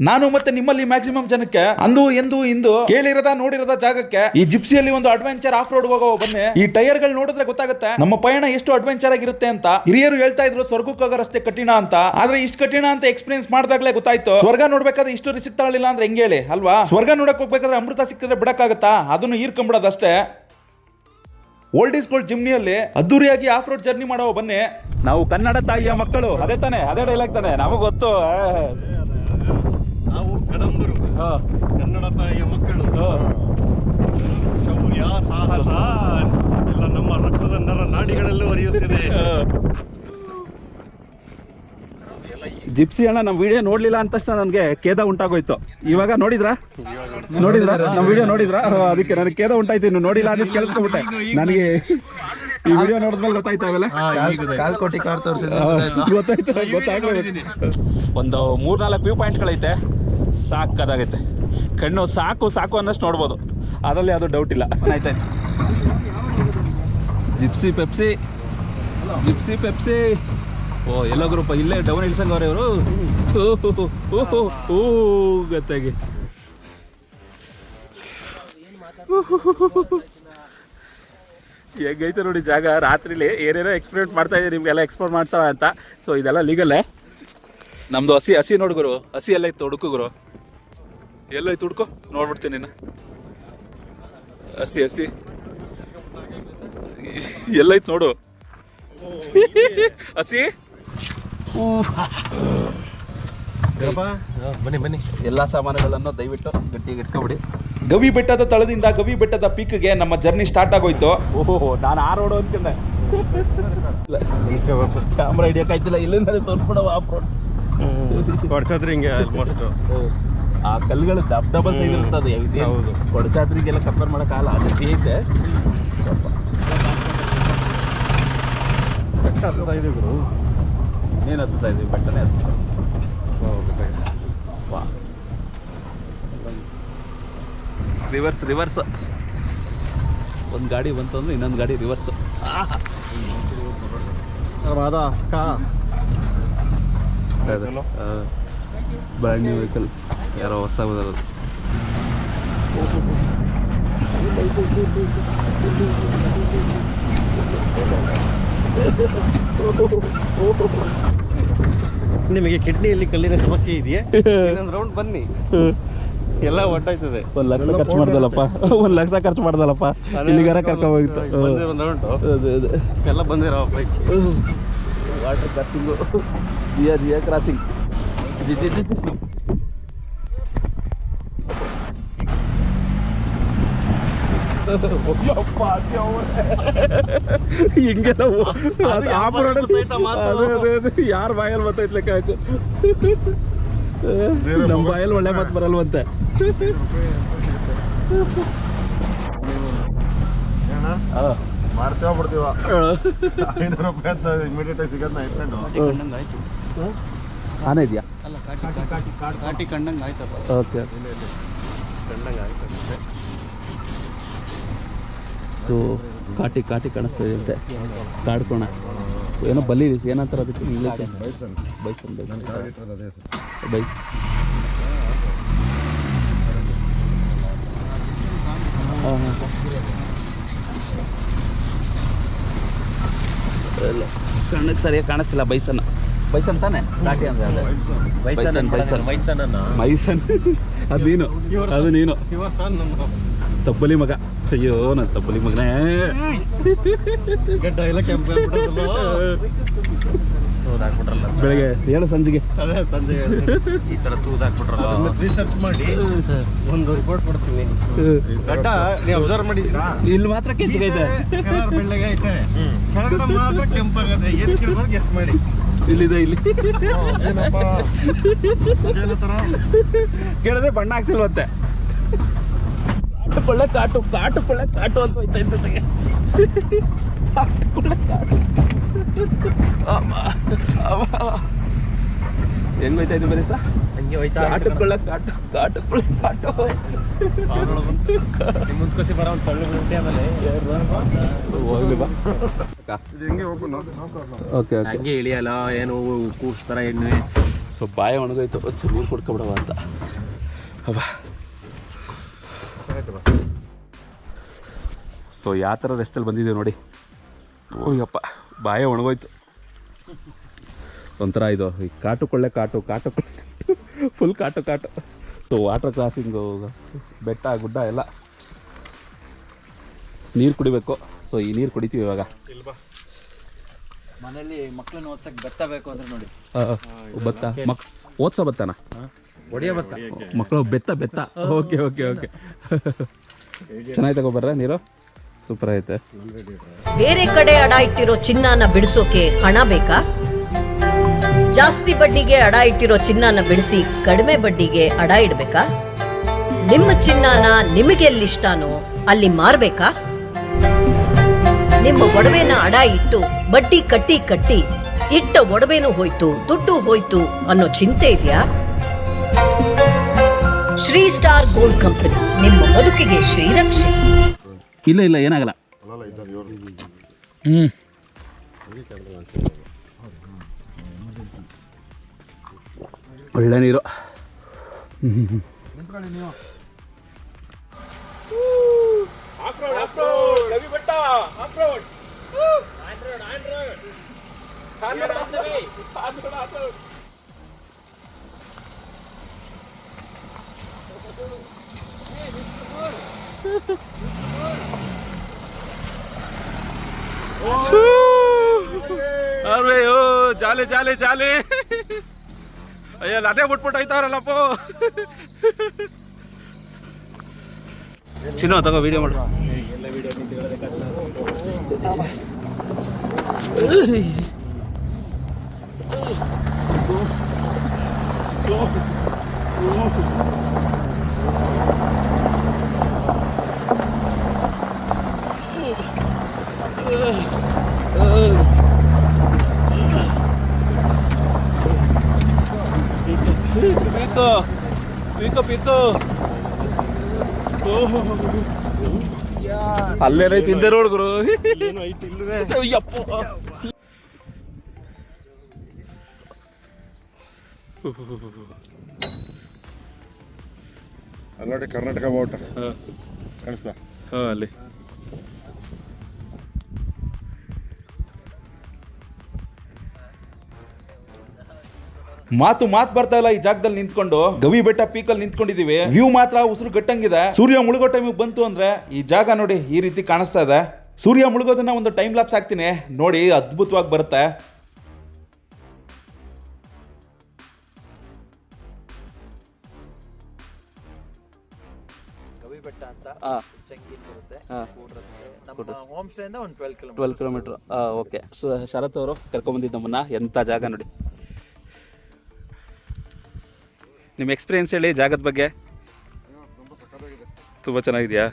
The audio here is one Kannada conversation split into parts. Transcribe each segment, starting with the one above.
ನಾನು ಮತ್ತೆ ನಿಮ್ಮಲ್ಲಿ ಮ್ಯಾಕ್ಸಿಮಮ್ ಜನಕ್ಕೆ ಅಂದು ಎಂದು ಇಂದು ಕೇಳಿರದ, ನೋಡಿರದ ಜಾಗಕ್ಕೆ ಈ ಜಿಪ್ಸಿಯಲ್ಲಿ ಒಂದು ಅಡ್ವೆಂಚರ್ ಆಫ್ ರೋಡ್ ಹೋಗೋ ಬನ್ನಿ. ಈ ಟೈರ್ಗಳು ನೋಡಿದ್ರೆ ಗೊತ್ತಾಗುತ್ತೆ ನಮ್ಮ ಪಯಣ ಎಷ್ಟು ಅಡ್ವೆಂಚರ್ ಆಗಿರುತ್ತೆ ಅಂತ. ಹಿರಿಯರು ಹೇಳ್ತಾ ಇದ್ರು, ಸ್ವರ್ಗಕ್ಕೆ ಹೋಗೋ ರಸ್ತೆ ಕಠಿಣ ಅಂತ. ಆದ್ರೆ ಇಷ್ಟು ಕಠಿಣ ಅಂತ ಎಕ್ಸ್ಪೀರಿಯನ್ಸ್ ಮಾಡಿದಾಗಲೇ ಗೊತ್ತಾಯ್ತು. ಸ್ವರ್ಗ ನೋಡ್ಬೇಕಾದ್ರೆ ಇಷ್ಟು ರಿಸಿಕ್ ತಗೊಳ್ಳಿಲ್ಲ ಅಂದ್ರೆ ಹೆಂಗೆ ಹೇಳಿ, ಅಲ್ವಾ? ಸ್ವರ್ಗ ನೋಡಕ್ ಹೋಗ್ಬೇಕಾದ್ರೆ ಅಮೃತ ಸಿಕ್ಕಿದ್ರೆ ಬಿಡಕ್ಕಾಗತ್ತಾ? ಅದನ್ನು ಹೀರ್ಕೊಂಬಿಡೋದಷ್ಟೇ ಓಲ್ಡ್ ಈಸ್ ಗೋಲ್ಡ್ ಜಿಮ್ನಿಯಲ್ಲಿ ಅದ್ದೂರಿಯಾಗಿ ಆಫ್ ರೋಡ್ ಜರ್ನಿ ಮಾಡೋ ಬನ್ನಿ. ನಾವು ಕನ್ನಡ ತಾಯಿಯ ಮಕ್ಕಳು. ಅದೇ ತಾನೆ, ಅದೇ ಡೈಲಾಗ್ ತಾನೆ. ನಮಗೆ ಕಡಂಬರು ಕನ್ನಡ ತಾಯಿಯ ಮಕ್ಕಳು. ಶೌರ್ಯ ಸಾಹಸ ಎಲ್ಲ ನಮ್ಮ ರಕ್ತದ ನರ ನಾಡಿಗಳಲ್ಲೂ ಹರಿಯುತ್ತಿದೆ ಜಿಪ್ಸಿ ಅಣ್ಣ ನಮ್ಮ ವಿಡಿಯೋ ನೋಡ್ಲಿಲ್ಲ ಅಂತ ತಕ್ಷಣ ನನಗೆ ಖೇದ ಉಂಟಾಗೋಯ್ತು. ಇವಾಗ ನೋಡಿದ್ರಾ? ನೋಡಿದ್ರಾ? ನಮ್ಮ ವಿಡಿಯೋ ನೋಡಿದ್ರಾ? ಅದಕ್ಕೆ ನನಗೆ ಖೇದ ಉಂಟಾಯ್ತು ಇನ್ನು ನೋಡಿಲ್ಲ ಅನ್ನೋದು ಕೇಳಿಸ್ಕೊಂಬಿಟ್ಟೆ ನನಗೆ ಈ ವಿಡಿಯೋ ನೋಡಿದ್ಮೇಲೆ ಗೊತ್ತಾಯ್ತಾವಲ್ಲ ಕಾಲ್ ಕೋಟಿ ಕಾರ್ ತೋರಿಸಿದ್ರೆ ಗೊತ್ತಾಯ್ತು. ಗೊತ್ತಾಗ್ತದೆ ಒಂದು ಮೂರ್ನಾಲ್ಕು ವ್ಯೂ ಪಾಯಿಂಟ್ಗಳೈತೆ ಸಾಕದಾಗೈತೆ ಕಣ್ಣು ಸಾಕು ಸಾಕು ಅನ್ನಷ್ಟು ನೋಡ್ಬೋದು. ಅದರಲ್ಲಿ ಯಾವುದೂ ಡೌಟ್ ಇಲ್ಲ. ಆಯ್ತಾಯ್ತು. Gypsy Pepsi. Gypsy Pepsi. ಓ ಎಲ್ಲ ಗ್ರೂಪ್ ಇಲ್ಲೇ ಡೌನ್ ಇಳ್ಸಂಗವ್ರೆ ಇವರು. ಓ ಗತ್ತಾಗಿ. ಹೆಂಗೈತೆ ನೋಡಿ ಜಾಗ. ರಾತ್ರಿಲಿ ಏನೇನೋ ಎಕ್ಸ್ಪೆರಿಮೆಂಟ್ ಮಾಡ್ತಾ ಇದ್ದೀವಿ ನಿಮಗೆಲ್ಲ ಎಕ್ಸ್ಪ್ಲೋರ್ ಮಾಡ್ಸೋಣ ಅಂತ. ಸೊ ಇದೆಲ್ಲ ಲೀಗಲ್ಲೇ ನಮ್ದು ಹಸಿ ಹಸಿ ನೋಡ್ಗುರು ಹಸಿ ಎಲ್ಲ ಇತ್ತು ಹುಡುಕು ಗುರು. ಇತ್ತು ಹುಡ್ಕೋ. ನೋಡ್ಬಿಡ್ತೀನಿ ನೀನು. ಹಸಿ ಹಸಿ. ಇತ್ತು ನೋಡು. ಹಸಿ. ಬನ್ನಿ ಬನ್ನಿ. ಎಲ್ಲ ಸಾಮಾನುಗಳನ್ನು ದಯವಿಟ್ಟು ಗಟ್ಟಿಗೆ ಇಟ್ಕೊಬಿಡಿ. ಗವಿ ಬೆಟ್ಟದ ತಳದಿಂದ ಗವಿ ಬೆಟ್ಟದ ಪೀಕ್ಗೆ ನಮ್ಮ ಜರ್ನಿ ಸ್ಟಾರ್ಟ್ ಆಗೋಯ್ತು. ಓಹೋ ನಾನು ಆ ರೋಡು ಅನ್ಕೊಂಡೆ ಕ್ಯಾಮ್ರಾ ಹಿಡಿಯೋಕ್ಕಾಯ್ತಿಲ್ಲ ಇಲ್ಲಿಂದ ತೋರಿಸ್ಬಿಡವ ಆಫ್ ರೋಡ್ ಕೊಡ್ಸೋದ್ರಿ ಹಿಂಗೆ ಆಲ್ಮೋಸ್ಟ್ ಆ ಕಲ್ಲುಗಳು ಡಬ್ ಡಬಲ್ ಸೈಜ್ ಇರ್ತದೆ. ಹೌದು. ಕೊಡಚಾದ್ರಿಗೆಲ್ಲ ಕಂಪೇರ್ ಮಾಡೋಕ್ಕಾಗಲ್ಲ ಅದು ಐತೆ. ಇದೆ ಗುರು. ಇನ್ನೇನು ಹತ್ತುತ್ತಾ ಇದೀವಿ ಬೆಟ್ಟನೇ ಹತ್ತುತ್ತಾ ವಾ. ರಿವರ್ಸ್ ರಿವರ್ಸ್ ಒಂದು ಗಾಡಿ ಬಂತು ಅಂದ್ರೆ ಇನ್ನೊಂದು ಗಾಡಿ ರಿವರ್ಸ್ ಅದ ಕಾ. ಬ್ರ್ಯಾಂಡ್ ನ್ಯೂ ವೆಹಿಕಲ್ ಯಾರೋ ಹೊಸ ಬದಲ ನಿಮಗೆ ಕಿಡ್ನಿಯಲ್ಲಿ ಕಲ್ಲಿನ ಸಮಸ್ಯೆ ಇದೆಯೇ? ಇನ್ನೊಂದು ರೌಂಡ್ ಬನ್ನಿ. ಎಲ್ಲ ಒಟ್ಟಾಯ್ತದೆ. ಒಂದು ಲಕ್ಷ ಖರ್ಚು ಮಾಡ್ದಲ್ಲಪ್ಪ. ಒಂದು ಲಕ್ಷ ಖರ್ಚು ಮಾಡ್ದಲ್ಲಪ್ಪ. ಇಲ್ಲಿಗಾರ ಕರ್ಕೊಂಡು ಹೋಗಿತ್ತು. ಬಂದಿರೋ ರೌಂಡು ಅದೇ ಅದೇ. ಎಲ್ಲ ಬಂದಿರೋ ಬೈಕ್ ವಾಟರ್ ಕ್ರಾಸಿಂಗು ಜಿಯಾ ಜಿಯಾ ಕ್ರಾಸಿಂಗ್ ಜಿ ಜಿ ಜಿ ಜಿ ಹಿಂಗೆಲ್ಲ ಅದು ಯಾವ ರೋಡ್ ಗೊತ್ತಾಯ್ತಾ ಮಾತು? ಯಾರ ಬಾಯಲ್ಲಿ ಬರ್ತೈತ್ ಲೆಕ್ಕ ಹಾಕು ನಮ್ಮ ಬಾಯಲ್ಲಿ ಒಳ್ಳೆ ಮಾತು ಬರಲ್ವಂತೆ ಆ, ಮಾಡ್ತೇವ ಬಿಡ್ತೀವ. ಐನೂರು ರೂಪಾಯಿ ಅಂತ ಇಮಿಡಿಯೇಟ್ ಆಗಿ ಸಿಗೋದನ್ನ ಇಟ್ಕೊಂಡು. ಆನೆ ಇದೆಯಾ? ಅಲ್ಲ ಕಾಟಿ ಕಾಟಿ ಕಾಟಿ. ಕಂಡಂಗೆ ಆಯ್ತಪ್ಪ. ಓಕೆ ಕಂಡಂಗೆ ಆಯ್ತು ಸೊ ಕಾಟಿ ಕಾಟಿ ಕಾಡ್ಕೋಣ. ಏನೋ ಬಲಿ ಏನಂತಾರೆ ಅದಕ್ಕೆ ಇಂಗ್ಲೀಷ್ ಬೈಸನ್. Bison byes. ಹಾಂ ಹಾಂ. ಕಣ್ಣಕ್ಕೆ ಸರಿಯಾಗಿ ಕಾಣಿಸ್ತಿಲ್ಲ ಬೈಸನ್. ಬೈಸನ್ ತಾನೆ? ಕಾಟಿ ಅಂದ್ರೆ ಅದೇ ಬೈಸನ್ ಬೈಸನ್ ವಯಸ್ಸನ್ನ ಮೈಸನ್ ಅದು ನೀನು. ಅದು ನೀನು. ಇವ ಸರ್ ನಮ್ಮ ತಬ್ಬಲಿ ಮಗ. ಅಯ್ಯೋ ನನ್ನ ತಬ್ಬಲಿ ಮಗನೇ. ತೂದಾಕ್ಬಿಟ್ರಲ್ಲ ಬೆಳಗ್ಗೆ ಏಳು ಸಂಜೆಗೆ. ಅದೇ ಸಂಜೆ ಈ ಥರ ರಿಸರ್ಚ್ ಮಾಡಿ ಒಂದು ರಿಪೋರ್ಟ್ ನೀವು ಅಬ್ಸರ್ವ್ ಮಾಡಿದ್ರಾ ಇಲ್ಲಿ ಮಾತ್ರ ಕೆಂಚಗೈತೆ ಕಲರ್ ಬೆಳ್ಳಗೆ ಐತೆ. ಕೆಳಗಡೆ ಮಾತ್ರ ಕೆಂಪಾಗದೆ ಎದಕ್ಕಿರ್ಬೋದು ಗೆಸ್ ಮಾಡಿ. ಇಲ್ಲಿದೆ ಇಲ್ಲಿ. ಏನೋ ಕೇಳಿದ್ರೆ ಬಣ್ಣ ಹಾಕ್ಸಿಲ್ವಂತೆ ಕಾಟುಕೊಳ್ಳೆ ಕಾಟು ಕಾಟುಕೊಳ್ಳೆ ಕಾಟು ಅಂತ ಹೋಯ್ತಾ ಇದ್ದತೆಗೆ ಕಾಟುಕೊಳ್ಳೆ ಕಾಟು. ಅಮ್ಮ, ಅಮ್ಮ. ಹೆಂಗ್ ಹೋಯ್ತಾ ಇದ್ದು ಬರೀ ಸಾ ಹಂಗೆ ಹೋಯ್ತಾ ಕಾಟುಕೊಳ್ಳೆ ಕಾಟು ಕಾಟುಕೊಳ್ಳೆ ಕಾಟು. ನಿಮ್ಮ ಮುಂದ್ಕೋಸಿ ಬರೋ ಒಂದು ತಳ್ಳು ಬಿಡುತ್ತೆ ಆಮೇಲೆ? ಹೋಗ್ಲಿ ಬಾ. Okay okay. ಹಂಗೆ ಇಳಿಯಲ್ಲ ಏನು ಕೂಸ್ತಾರ ಎಣ್ಣೆ ಸೊ ಬಾಯ ಒಣಗೋಯ್ತು ಚೂರು ಕೊಡ್ಕೊಬಿಡವ ಕುಡ್ಕೊಬಿಡವ ಅಂತ. ಅಬ್ಬಾ. ಸೊ ಯಾವ ಥರ ರೆಸ್ಟಲ್ಲಿ ಬಂದಿದ್ದೀವಿ ನೋಡಿ. ಓಯ್ಯಪ್ಪ ಬಾಯ ಒಣಗೋಯ್ತು. ಒಂಥರ ಇದು ಈ ಕಾಟು ಕೊಳ್ಳೆ ಕಾಟು ಕಾಟು ಕೊಳ್ಳೆ ಫುಲ್ ಕಾಟು ಕಾಟು. ಸೊ ವಾಟರ್ ಕ್ರಾಸಿಂಗು ಬೆಟ್ಟ ಗುಡ್ಡ ಎಲ್ಲ. ನೀರು ಕುಡಿಬೇಕು. ಸೊ ಈ ನೀರು ಕುಡಿತೀವಿ ಇವಾಗ. ಮನೆಯಲ್ಲಿ ಮಕ್ಕಳನ್ನ ಓದ್ಸಕ್ಕೆ ಬೆತ್ತ ಬೇಕು ಅಂದ್ರೆ ನೋಡಿ. ಆ, ಭತ್ತ? ಮಕ್ ಓದ್ಸ ಭತ್ತನ? ಒಡಿಯ ಬತ್ತ ಮಕ್ಕಳು ಬೆತ್ತ ಬೆತ್ತ. Okay okay okay. ಚೆನ್ನಾಗಿ ತಗೋಬರ್ರ ನೀರು? ಸೂಪರ್ ಐತೆ. ಬೇರೆ ಕಡೆ ಅಡ ಇಟ್ಟಿರೋ ಚಿನ್ನಾನ ಬಿಡಿಸೋಕೆ ಹಣ ಬೇಕಾ? ಜಾಸ್ತಿ ಬಡ್ಡಿಗೆ ಅಡ ಇಟ್ಟಿರೋ ಚಿನ್ನಾನ ಬಿಡಿಸಿ ಕಡಿಮೆ ಬಡ್ಡಿಗೆ ಅಡ ಇಡಬೇಕಾ? ನಿಮ್ಮ ಚಿನ್ನಾನ ನಿಮಗೆಲ್ಲಿಷ್ಟಾನೋ ಅಲ್ಲಿ ಮಾರಬೇಕಾ? ನಿಮ್ಮ ಒಡವೆನ ಅಡ ಇಟ್ಟು ಬಡ್ಡಿ ಕಟ್ಟಿ ಕಟ್ಟಿ ಇಟ್ಟ ಒಡವೆನೂ ಹೋಯ್ತು ದುಡ್ಡು ಹೋಯ್ತು ಅನ್ನೋ ಚಿಂತೆ ಇದೆಯಾ? Shri star gold company. ನಿಮ್ಮ ಬದುಕಿಗೆ ಶ್ರೀರಕ್ಷೆ. ಇಲ್ಲ ಇಲ್ಲ ಏನಾಗಲ್ಲ. ಹ್ಞೂ ಒಳ್ಳೆ ನೀರು. ಹ್ಮ್. ಅರೇ ಓ ಜಾಲೆ ಜಾಲೆ ಜಾಲೆ ಅಯ್ಯ ಅದೇ ಬಿಟ್ಬಿಟ್ಟು ಹೋಯ್ತಾರಲ್ಲಪ್ಪ ಚಿನ್ನ ತಗೋ ವಿಡಿಯೋ ಮಾಡು pito! ಪೀಕು ಅಲ್ಲೇನೈ ತಿಂದೆ ನೋಡ್ಗುರು ಅಯ್ಯಪ್ಪ. ಅಲ್ಲಿ ನೋಡಿ ಕರ್ನಾಟಕ ಬಾವುಟ ಕಾಣಿಸ್ತಾ? ಹಾಂ ಅಲ್ಲಿ. ಮಾತು ಮಾತು ಬರ್ತಾ ಇಲ್ಲ ಈ ಜಾಗದಲ್ಲಿ ನಿಂತ್ಕೊಂಡು. ಗವಿ ಬೆಟ್ಟ ಪೀಕಲ್ಲಿ ನಿಂತ್ಕೊಂಡಿದೀವಿ. ವ್ಯೂ ಮಾತ್ರ ಉಸಿರು ಗಟ್ಟಂಗಿದೆ. ಸೂರ್ಯ ಮುಳುಗೋ ಟೈಮಿಗೆ ಬಂತು ಅಂದ್ರೆ ಈ ಜಾಗ ನೋಡಿ ಈ ರೀತಿ ಕಾಣಿಸ್ತಾ ಇದೆ. ಸೂರ್ಯ ಮುಳುಗೋದನ್ನ ಒಂದು ಟೈಮ್ ಲಾಪ್ಸ್ ಹಾಕ್ತೀನಿ. ನೋಡಿ ಅದ್ಭುತವಾಗಿ ಬರುತ್ತೆ. ಗವಿ ಬೆಟ್ಟ ಅಂತ ಚಂಗಿ ಬರುತ್ತೆ. ಹೋಮ್ ಸ್ಟೇ ಇಂದ ಒಂದು twelve kilometre twelve kilometre okay so Sharath ಅವರು ಕರ್ಕೊಂಬಂದಿದ್ದು ನಮ್ಮನ್ನ. ಎಂಥ ಜಾಗ ನೋಡಿ. ನಿಮ್ಮ ಎಕ್ಸ್ಪೀರಿಯನ್ಸ್ ಹೇಳಿ ಜಾಗದ ಬಗ್ಗೆ. ತುಂಬ ಸಕ್ಕತ್ತಾಗಿದೆ ತುಂಬ ಚೆನ್ನಾಗಿದೆಯಾ?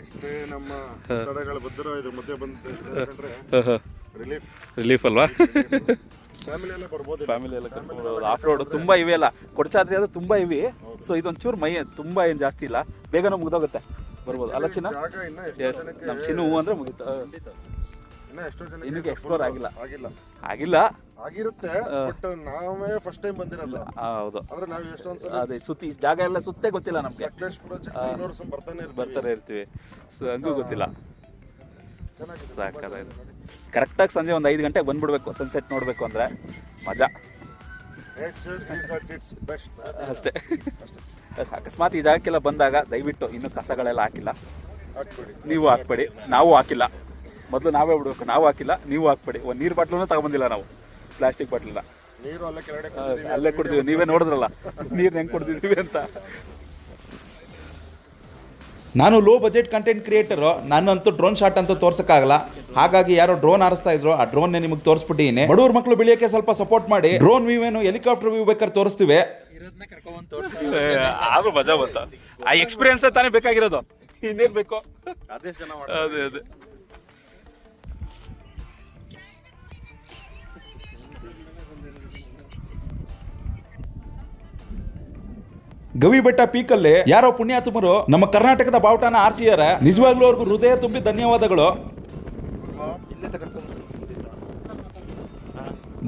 ಎಷ್ಟೇ ನಮ್ಮ ತಡೆಗಳು ಬದ್ದರು ಇದ್ರ ಮಧ್ಯೆ ಬಂದು ಸೇರ್ಕೊಂಡ್ರೆ ರಿಲೀಫ್ ರಿಲೀಫ್ ಅಲ್ವಾ? ಫ್ಯಾಮಿಲಿ ಎಲ್ಲ ಬರ್ಬೋದು ಫ್ಯಾಮಿಲಿ ಎಲ್ಲ ಕರ್ಕೊಂಡು ಆಫ್ ರೋಡ್ ತುಂಬ ಇವೆ ಅಲ್ಲ. ಕೊಡಚಾದ್ರಿ ಅದು ತುಂಬ ಇವಿ ಸೊ ಇದೊಂದು ಚೂರು ಮೈ ತುಂಬ ಏನು ಜಾಸ್ತಿ ಇಲ್ಲ. ಬೇಗನೆ ಮುಗ್ದೋಗುತ್ತೆ. ಬರ್ಬೋದು. ಅಲ್ಲ ಚಿನ್ನ? ಎಸ್ ನಮ್ಮ ಚಿನ್ನ ಹೂ ಅಂದರೆ ಮುಗಿತ. ಇನ್ನ ಎಷ್ಟೋ ಜನ ಇನ್ನೂ ಎಕ್ಸ್ಪ್ಲೋರ್ ಆಗಿಲ್ಲ. ಆಗಿಲ್ಲ. ಆಗಿಲ್ಲ. ಆಗಿರುತ್ತೆ ಬಟ್ ನಾವೇ ಫಸ್ಟ್ ಟೈಮ್ ಬಂದಿರಲ್ಲ ಹೌದು. ಆದ್ರೆ ನಾವು ಎಷ್ಟೊಂದು ಸಲ ಅದೇ ಸುತ್ತಿ ಜಾಗ ಎಲ್ಲ ಸುತ್ತೇ ಗೊತ್ತಿಲ್ಲ ನಮಗೆ. ಸಕಲೇಶ್ಪುರ ಚಿಕ್ಕಮಗಳೂರು ಸ್ವಲ್ಪ ಬರ್ತಾನೆ ಇರ್ತೀವಿ. ಬರ್ತಾರೆ ಇರ್ತೀವಿ. ಸೊ ಹಂಗೂ ಗೊತ್ತಿಲ್ಲ. ಸಾಕಾಗಿದೆ ಕರೆಕ್ಟಾಗಿ ಸಂಜೆ ಒಂದು ಐದು ಗಂಟೆಗೆ ಬಂದ್ಬಿಡ್ಬೇಕು ಸನ್ಸೆಟ್ ನೋಡಬೇಕು ಅಂದರೆ ಮಜಾ. ಅಷ್ಟೇ. ಅಕಸ್ಮಾತ್ ಈ ಜಾಗಕ್ಕೆಲ್ಲ ಬಂದಾಗ ದಯವಿಟ್ಟು ಇನ್ನೂ ಕಸಗಳೆಲ್ಲ ಹಾಕಿಲ್ಲ. ನೀವು ಹಾಕ್ಬೇಡಿ. ನಾವು ಹಾಕಿಲ್ಲ. ಮೊದಲು ನಾವೇ ಬಿಡ್ಬೇಕು. ನಾವು ಹಾಕಿಲ್ಲ. ನೀವು ಹಾಕ್ಬೇಡಿ. ಒಂದು ನೀರು ಬಾಟ್ಲೂ ತಗೊಂಬಂದಿಲ್ಲ ನಾವು. ಪ್ಲಾಸ್ಟಿಕ್ ಬಾಟ್ಲನ್ನ ನೀರು ಅಲ್ಲೇ ಕೆಳಗಡೆ ಕುಡ್ದಿದೀವಿ. ಅಲ್ಲೇ ಕೊಡ್ತೀವಿ ನೀವೇ ನೋಡಿದ್ರಲ್ಲ ನೀರು ಹೆಂಗ್ ಕೊಡ್ತಿದ್ದೀವಿ ಅಂತ. ನಾನು ಲೋ ಬಜೆಟ್ ಕಂಟೆಂಟ್ ಕ್ರಿಯೇಟರು ನಾನಂತೂ ಡ್ರೋನ್ ಶಾಟ್ ಅಂತೂ ತೋರ್ಸಕ್ಕಾಗಲ್ಲ. ಹಾಗಾಗಿ ಯಾರೋ ಡ್ರೋನ್ ಆರಿಸ್ತಾ ಇದ್ರು ಆ ಡ್ರೋನ್ ನಿಮಗೆ ತೋರಿಸ್ಬಿಟ್ಟಿದ್ದೀನಿ ಬಡವ್ರ ಮಕ್ಕಳು ಬೆಳೆಯೋಕೆ ಸ್ವಲ್ಪ ಸಪೋರ್ಟ್ ಮಾಡಿ. ಡ್ರೋನ್ ವ್ಯೂ ಏನು ಹೆಲಿಕಾಪ್ಟರ್ ವ್ಯೂ ಬೇಕಾದ್ರೆ ತೋರಿಸ್ತೀವಿ. ಆದ್ರೂ ಮಜಾ ಬಂತ. ಆ ಎಕ್ಸ್ಪೀರಿಯನ್ಸ್ ತಾನೇ ಬೇಕಾಗಿರೋದು. ಇನ್ನೇನ್ ಬೇಕು? ಅದೇ ಅದೇ. ಗವಿ ಬೆಟ್ಟ ಪೀಕಲ್ಲಿ ಯಾರೋ ಪುಣ್ಯಾತ್ಮರು ನಮ್ಮ ಕರ್ನಾಟಕದ ಬಾವುಟನ ಆರ್ಸಿಯಾರ. ನಿಜವಾಗ್ಲೂ ಅವ್ರಿಗೂ ಹೃದಯ ತುಂಬಿ ಧನ್ಯವಾದಗಳು.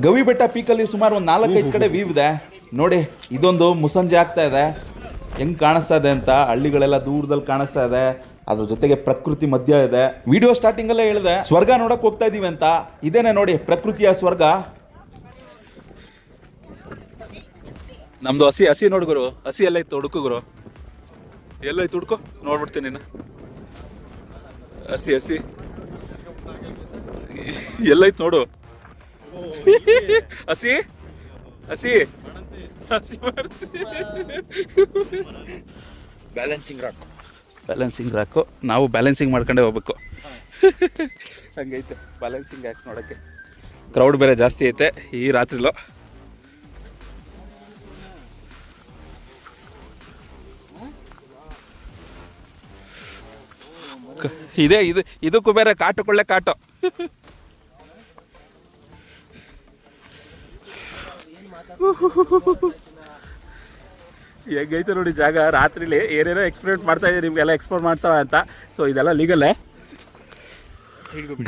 ಗವಿ ಬೆಟ್ಟ ಪೀಕಲ್ಲಿ ಸುಮಾರು ಒಂದು ನಾಲ್ಕೈದು ಕಡೆ ವ್ಯೂ ಇದೆ. ನೋಡಿ, ಇದೊಂದು ಮುಸಂಜೆ ಆಗ್ತಾ ಇದೆ. ಹೆಂಗ್ ಕಾಣಿಸ್ತಾ ಇದೆ ಅಂತ ಹಳ್ಳಿಗಳೆಲ್ಲ ದೂರದಲ್ಲಿ ಕಾಣಿಸ್ತಾ ಇದೆ. ಅದ್ರ ಜೊತೆಗೆ ಪ್ರಕೃತಿ ಮಧ್ಯ ಇದೆ. ವಿಡಿಯೋ ಸ್ಟಾರ್ಟಿಂಗ್ ಅಲ್ಲೇ ಹೇಳಿದೆ, ಸ್ವರ್ಗ ನೋಡಕ್ ಹೋಗ್ತಾ ಇದೀವಿ ಅಂತ. ಇದೇನೆ ನೋಡಿ ಪ್ರಕೃತಿಯ ಸ್ವರ್ಗ. ನಮ್ದು ಹಸಿ ಹಸಿ ನೋಡು ಗುರು. ಹಸಿ ಎಲ್ಲ ಇತ್ತು ಹುಡುಕು ಗುರು. ಇತ್ತು ಹುಡ್ಕೋ. ನೋಡ್ಬಿಡ್ತೀನಿ ನೀನು ಹಸಿ ಹಸಿ. ಎಲ್ಲೈತ್ ನೋಡು. ಹಸಿ ಹಸಿ. ಹಸಿ ಬ್ಯಾಲೆನ್ಸಿಂಗ್ ರಾಕ್ ಬ್ಯಾಲೆನ್ಸಿಂಗ್ ರಾಕು ನಾವು ಬ್ಯಾಲೆನ್ಸಿಂಗ್ ಮಾಡ್ಕೊಂಡೇ ಹೋಗ್ಬೇಕು. ಹಂಗೈತೆ. ಬ್ಯಾಲೆನ್ಸಿಂಗ್ ಯಾಕೆ ನೋಡೋಕ್ಕೆ. ಕ್ರೌಡ್ ಬೇರೆ ಜಾಸ್ತಿ ಐತೆ ಈ ರಾತ್ರಿಲೂ. ಇದೇ ಇದು ಇದಕ್ಕೂ ಬೇರೆ ಕಾಟು. ಕೊಳ್ಳೆ ಕಾಟು ಹೆಂಗೈತೆ ನೋಡಿ ಜಾಗ? ರಾತ್ರಿಲಿ ಏನೇನೋ ಎಕ್ಸ್ಪೆರಿಮೆಂಟ್ ಮಾಡ್ತಾ ಇದ್ದೀವಿ ನಿಮ್ಗೆಲ್ಲ ಎಕ್ಸ್ಪ್ಲೋರ್ ಮಾಡ್ಸೋಣ ಅಂತ. ಸೊ ಇದೆಲ್ಲ ಲೀಗಲ್ಲೇ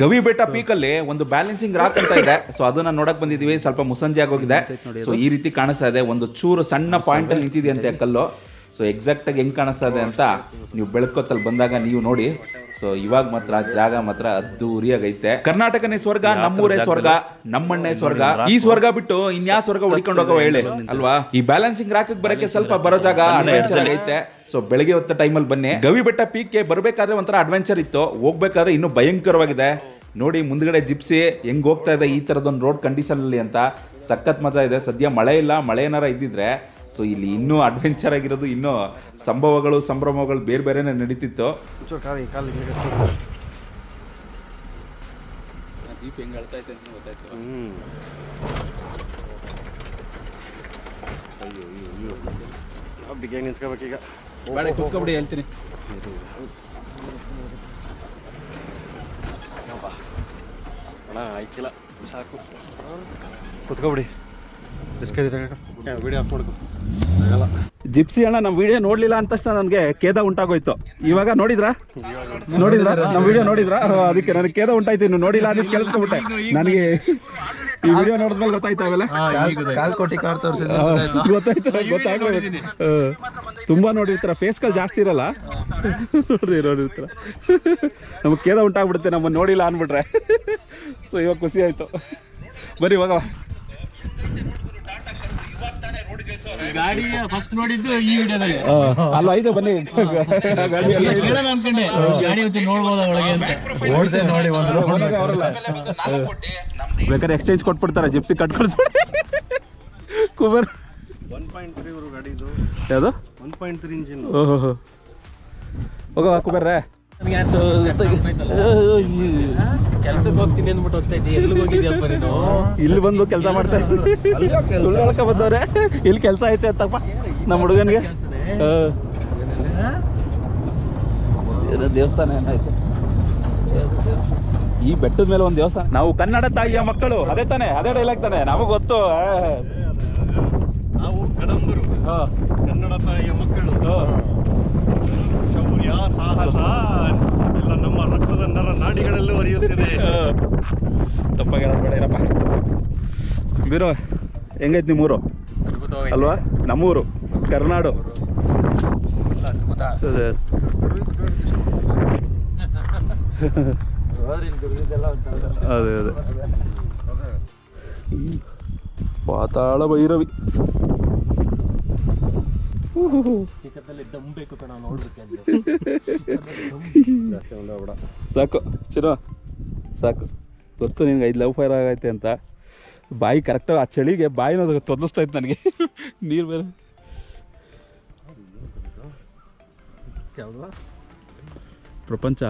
ಗವಿ ಬೆಟ್ಟ ಪೀಕಲ್ಲಿ ಒಂದು ಬ್ಯಾಲೆನ್ಸಿಂಗ್ ರಾಕ್ ಅಂತ ಇದೆ. ಸೊ ಅದನ್ನ ನೋಡಕ್ ಬಂದಿದೀವಿ ಸ್ವಲ್ಪ ಮುಸಂಜೆ ಆಗೋಗಿದೆ. ಸೊ ಈ ರೀತಿ ಕಾಣಿಸ್ತಾ ಇದೆ. ಒಂದು ಚೂರು ಸಣ್ಣ ಪಾಯಿಂಟ್ ಅಲ್ಲಿ ನಿಂತಿದೆ ಅಂತೆ ಕಲ್ಲು. ಸೊ ಎಕ್ಸಾಕ್ಟ್ ಆಗಿ ಹೆಂಗ್ ಕಾಣಿಸ್ತಾ ಇದೆ ಅಂತ ನೀವು ಬೆಳಕೊತ್ತಲ್ಲಿ ಬಂದಾಗ ನೀವು ನೋಡಿ. ಸೊ ಇವಾಗ ಮಾತ್ರ ಜಾಗ ಮಾತ್ರ ಅದ್ದೂರಿಯಾಗೈತೆ. ಕರ್ನಾಟಕನೇ ಸ್ವರ್ಗ ನಮ್ಮೂರೇ ಸ್ವರ್ಗ ನಮ್ಮಣ್ಣೆ ಸ್ವರ್ಗ. ಈ ಸ್ವರ್ಗ ಬಿಟ್ಟು ಇನ್ಯಾ ಸ್ವರ್ಗ ಹುಡ್ಕೊಂಡು ಹೋಗೋ ಹೇಳಿ ಅಲ್ವಾ? ಈ ಬ್ಯಾಲೆನ್ಸಿಂಗ್ ರಾಕ್ ಬರಕ್ಕೆ ಸ್ವಲ್ಪ ಬರೋ ಜಾಗ ಐತೆ ಸೊ ಬೆಳಗ್ಗೆ ಹೊತ್ತ ಟೈಮಲ್ಲಿ ಬನ್ನಿ. ಗವಿ ಬೆಟ್ಟ ಪೀಕ್ಗೆ ಬರಬೇಕಾದ್ರೆ ಒಂಥರ ಅಡ್ವೆಂಚರ್ ಇತ್ತು. ಹೋಗ್ಬೇಕಾದ್ರೆ ಇನ್ನೂ ಭಯಂಕರವಾಗಿದೆ. ನೋಡಿ ಮುಂದ್ಗಡೆ ಜಿಪ್ಸಿ ಹೆಂಗ್ ಹೋಗ್ತಾ ಇದೆ ಈ ತರದೊಂದು ರೋಡ್ ಕಂಡೀಷನ್ ಅಲ್ಲಿ ಅಂತ. ಸಖತ್ ಮಜಾ ಇದೆ. ಸದ್ಯ ಮಳೆ ಇಲ್ಲ. ಮಳೆ ಏನಾರ ಇದ್ದಿದ್ರೆ ಸೊ ಇಲ್ಲಿ ಇನ್ನೂ ಅಡ್ವೆಂಚರ್ ಆಗಿರೋದು ಇನ್ನೂ ಸಂಭವಗಳು ಸಂಭ್ರಮಗಳು ಬೇರೆ ಬೇರೆನೇ ನಡೀತಿತ್ತು. ಬಿಗಿ ನಿಂತ್ಕೋಬೇಕೀಗ ಕುತ್ಕೊಬಿಡಿ ಹೇಳ್ತೀನಿ. ಅಣ್ಣ ಆಯ್ಕಿಲ್ಲ. ಸಾಕು. ಕುತ್ಕೊಬಿಡಿ. ಡಿಸ್ಕೈಸ್ ವೀಡಿಯೋ ಆಗಲ್ಲ ಜಿಪ್ಸಿ ಅಣ್ಣ ನಮ್ಮ ವಿಡಿಯೋ ನೋಡ್ಲಿಲ್ಲ ಅಂತ ತಕ್ಷಣ ನನಗೆ ಖೇದ ಉಂಟಾಗೋಯ್ತು. ಇವಾಗ ನೋಡಿದ್ರಾ? ನೋಡಿದ್ರಾ? ನಮ್ ವಿಡಿಯೋ ನೋಡಿದ್ರಾ? ಅದಕ್ಕೆ ನನಗೆ ಕೇದ ಉಂಟಾಯ್ತು ಇನ್ನು ನೋಡಿಲ್ಲ ಅದಕ್ಕೆ ಕೇಳಿಸ್ಕೊಂಬಿಟ್ಟೆ ನನಗೆ ಈ ವಿಡಿಯೋ ನೋಡಿದ್ಮೇಲೆ ಗೊತ್ತಾಯ್ತಾವಲ್ಲ ಗೊತ್ತಾಯ್ತು. ಗೊತ್ತಾಗ್ಲಿ ತುಂಬಾ ನೋಡಿರ್ತಾರ ಫೇಸ್ಗಳು ಜಾಸ್ತಿ ಇರಲ್ಲ? ನೋಡಿ ನೋಡಿರ್ತಾರ. ನಮಗೆ ಖೇದ ಉಂಟಾಗ್ಬಿಡುತ್ತೆ ನಮ್ಮ ನೋಡಿಲ್ಲ ಅಂದ್ಬಿಟ್ರೆ ಸೊ ಇವಾಗ ಖುಷಿ ಆಯ್ತು. ಬರೀ ಇವಾಗ ಗಾಡಿ ಫಸ್ಟ್ ನೋಡಿದ್ದು ಈ ವಿಡಿಯೋದಲ್ಲಿ. ಅಲ್ಲ ಐತೆ ಬನ್ನಿ. ಗಾಡಿ ಕೇಳೋಣ ಅನ್ಕೊಂಡೆ. ಗಾಡಿ ಒಂಚೂರು ನೋಡ್ಬೋದ ಒಳಗೆ ಅಂತ. ಓಡ್ಸೆ ನೋಡಿ ಒಂದು ಬಂದಾಗ ಅವರಲ್ಲ. ಬೇಕಾದ್ರೆ ಎಕ್ಸ್ಚೇಂಜ್ ಕೊಟ್ಬಿಡ್ತಾರೆ ಜಿಪ್ಸಿ ಕಟ್ ಕಳಿಸ್ಬಿಡಿ ಕುಬೇರ್ ಒನ್ ಪಾಯಿಂಟ್ ತ್ರೀ ಇವರು ಗಾಡಿದು. ಯಾವುದು? ಒನ್ ಪಾಯಿಂಟ್ ತ್ರೀ ಇಂಜಿನ್ ಓಹೋ ಹೋಗೋ ಕುಬೇರ್ರೆ ಕೆಲ್ಸಕ್ಕೆ ಹೋಗ್ತೀನಿ ಅಂದ್ಬಿಟ್ಟು ಹೋಗ್ತಾ ಇದ್ದೆ. ಎಲ್ಲಿಗೆ ಹೋಗಿದ್ಯಪ್ಪ ನೀನು? ಇಲ್ಲಿ ಬಂದು ಕೆಲಸ ಮಾಡ್ತಾ ಸುಳ್ಳು ಹೇಳ್ಕ ಬಂದವ್ರೆ. ಇಲ್ಲಿ ಕೆಲಸ ಐತೆ ಅಂತಪ್ಪ. ನಮ್ಮ ಹುಡುಗನಿಗೆ. ದೇವಸ್ಥಾನ ಏನಾಯ್ತು ಈ ಬೆಟ್ಟದ ಮೇಲೆ ಒಂದು ದೇವಸ್ಥಾನ. ನಾವು ಕನ್ನಡ ತಾಯಿಯ ಮಕ್ಕಳು. ಅದೇ ತಾನೆ ಅದೇ ಡೈಲಾಗ್ ತಾನೆ. ನಮಗೆ ಗೊತ್ತು. ಆ. ನಾವು ಕನ್ನಡ ತಾಯಿಯ ಮಕ್ಕಳು. ಸಾಹಸ. ಎಲ್ಲ ನಮ್ಮ ರಕ್ತದ ನರ ನಾಡಿಗಳಲ್ಲೂ ಹರಿಯುತ್ತಿದೆ ತಪ್ಪಾಗಿ ಬೇಡ ಏನಪ್ಪ. ಬೀರೋ ಹೆಂಗೈತೆ ನಿಮ್ಮೂರು? ಅಲ್ವಾ? ನಮ್ಮೂರು ಕರ್ನಾಡು. ಅದೇ. ಅದೇ. ಅದೇ. ಪಾತಾಳ ಭೈರವಿ. ಚಿಕ್ಕದಲ್ಲಿ ದಮ್ ಬೇಕು ಕಣ ನೋಡ್ಲಿಕ್ಕೆ ಅಂದ್ರೆ. ಜಾಸ್ತಿ ಒಂದಾಗ್ಬಿಡ ಸಾಕು ಚಿರ ಸಾಕು. ಗೊತ್ತು ನಿನ್ಗೆ ಐದು ಲವ್ ಫೈರ್ ಆಗೈತೆ ಅಂತ. ಬಾಯಿ ಕರೆಕ್ಟಾಗಿ ಆ ಚಳಿಗೆ ಬಾಯಿನ ತೊದಲಿಸ್ತಾ ಇತ್ತು ನನಗೆ. ನೀರು ಬೇರೆ ಪ್ರಪಂಚ.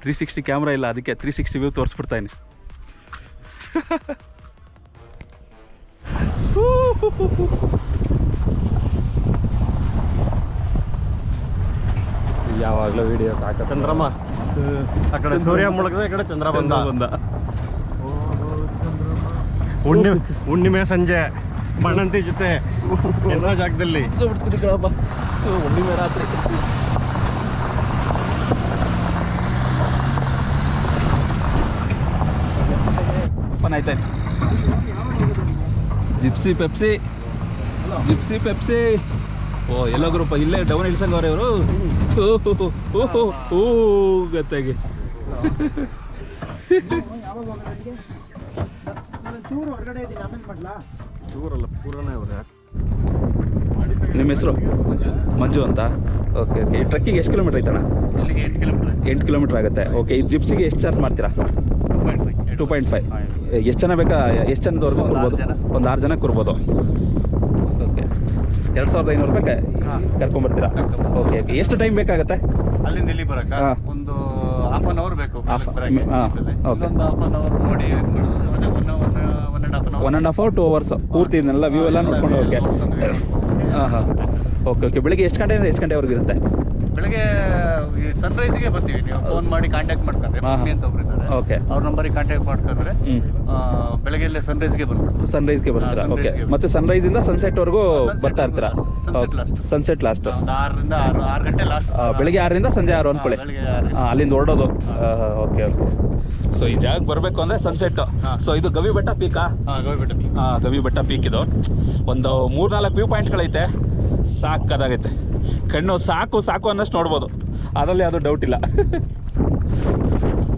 ತ್ರೀ ಸಿಕ್ಸ್ಟಿ ಕ್ಯಾಮ್ರಾ ಇಲ್ಲ ಅದಕ್ಕೆ ತ್ರೀ ಸಿಕ್ಸ್ಟಿ ವ್ಯೂ ತೋರಿಸ್ಬಿಡ್ತಾಯಿನಿ ಯಾವಾಗಲೂ ವಿಡಿಯೋ ಸಾಕ. ಚಂದ್ರಮ್ಮ. ಆ ಕಡೆ ಸೂರ್ಯ ಮುಳುಗದೆ ಈ ಕಡೆ ಚಂದ್ರ ಬಂದ. ಬಂದ. ಹುಣ್ಣಿಮೆ ಹುಣ್ಣಿಮೆ ಸಂಜೆ ಬಣ್ಣಂತಿ ಜೊತೆ ಎಲ್ಲ ಜಾಗದಲ್ಲಿ. ಹುಣ್ಣಿಮೆ ರಾತ್ರಿ. ಓಪನ್ ಆಯ್ತಾಯ್ತು ಜಿಪ್ಸಿ ಪೆಪ್ಸಿ. Gypsy Pepsi. ಓ ಎಲ್ಲ ಗ್ರೂಪ್ ಇಲ್ಲೇ ಡೌನ್ ಇಳ್ಸಂಗವ್ರೆ ಇವರು. ಓಹೋ ಓ ಗತ್ತಾಗಿ ಪೂರನೇ ಅವ್ರೆ ನಿಮ್ಮ ಹೆಸರು? ಮಂಜು ಅಂತ. ಓಕೆ ಓಕೆ ಈ ಟ್ರಕ್ಕಿಗೆ ಎಷ್ಟು ಕಿಲೋಮೀಟ್ರ್ ಐತಣ್ಣ? ಇಲ್ಲಿಗೆ ಎಂಟು ಕಿಲೋಮೀಟರ್ ಎಂಟು ಕಿಲೋಮೀಟ್ರ್ ಆಗುತ್ತೆ. ಓಕೆ ಈ ಜಿಪ್ಸಿಗೆ ಎಷ್ಟು ಚಾರ್ಜ್ ಮಾಡ್ತೀರಾ? ಟೂ ಪಾಯಿಂಟ್ ಫೈವ್ ಎಷ್ಟು ಜನ ಬೇಕಾ? ಎಷ್ಟು ಜನದವರೆಗೂ ಕೊಡ್ಬೋದು. ಒಂದು ಆರು ಜನ ಕೊಡ್ಬೋದು. ಓಕೆ ಎರಡು ಸಾವಿರದ ಐನೂರು ರೂಪಾಯಿ ಕರ್ಕೊಂಬರ್ತೀರಾ ಓಕೆ ಓಕೆ ಎಷ್ಟು ಟೈಮ್ ಬೇಕಾಗುತ್ತೆ? ಅಲ್ಲಿಂದ ಇಲ್ಲಿ. ಒಂದು ಹಾಫ್ ಆನ್ ಅವರ್ ಬೇಕು. One and half hour two hours ಪೂರ್ತಿ ಇದನ್ನೆಲ್ಲ ವ್ಯೂ ಎಲ್ಲ ನೋಡ್ಕೊಂಡು ಓಕೆ ಹಾಂ ಹಾಂ. ಓಕೆ ಓಕೆ ಬೆಳಿಗ್ಗೆ ಎಷ್ಟು ಗಂಟೆಯಿಂದ ಎಷ್ಟು ಗಂಟೆವರೆಗೂ ಇರುತ್ತೆ? ಬೆಳಗ್ಗೆ ಸನ್ರೈಸ್ಗೆ ಬರ್ತೀವಿ. ನೀವು ಫೋನ್ ಮಾಡಿ ಕಾಂಟ್ಯಾಕ್ಟ್ ಮಾಡ್ಕೊಂಡ್ರೆ ಅಂತ ಒಬ್ರು ಓಕೆ. ಅವ್ರ ನಂಬರಿಗೆ ಕಾಂಟ್ಯಾಕ್ಟ್ ಮಾಡ್ಕೊಂಡ್ರೆ ಬೆಳಗ್ಗೆ ಸನ್ರೈಸ್ಗೆ ಬರ್ತಾರೆ ಸನ್ರೈಸ್ಗೆ ಬರ್ತೀರಾ ಓಕೆ ಮತ್ತೆ ಸನ್ರೈಸ್ ಇಂದ ಸನ್ಸೆಟ್ ವರೆಗೂ ಬರ್ತಾ ಇರ್ತೀರಾ. ಸನ್ಸೆಟ್ ಲಾಸ್ಟ್ ಆರರಿಂದ ಆರು ಆರು ಗಂಟೆ ಲಾಸ್ಟ್ ಬೆಳಿಗ್ಗೆ ಆರರಿಂದ ಸಂಜೆ ಆರು ಬೆಳಿಗ್ಗೆ ಅಲ್ಲಿಂದ ಹೊರಡೋದು. ಓಕೆ ಓಕೆ ಸೊ ಈ ಜಾಗಕ್ಕೆ ಬರಬೇಕು ಅಂದರೆ ಸನ್ಸೆಟ್. ಸೊ ಇದು ಗವಿ ಬೆಟ್ಟ ಪೀಕಾ ಹಾಂ ಪೀಕ್ ಹಾಂ ಗವಿ ಬೆಟ್ಟ ಪೀಕ್ ಇದು. ಒಂದು ಮೂರ್ನಾಲ್ಕು ವ್ಯೂ ಪಾಯಿಂಟ್ಗಳೈತೆ ಸಾಕಾಗೈತೆ. ಕಣ್ಣು ಸಾಕು ಸಾಕು ಅನ್ನಷ್ಟು ನೋಡ್ಬೋದು. ಅದರಲ್ಲಿ ಅದು ಡೌಟ್ ಇಲ್ಲ.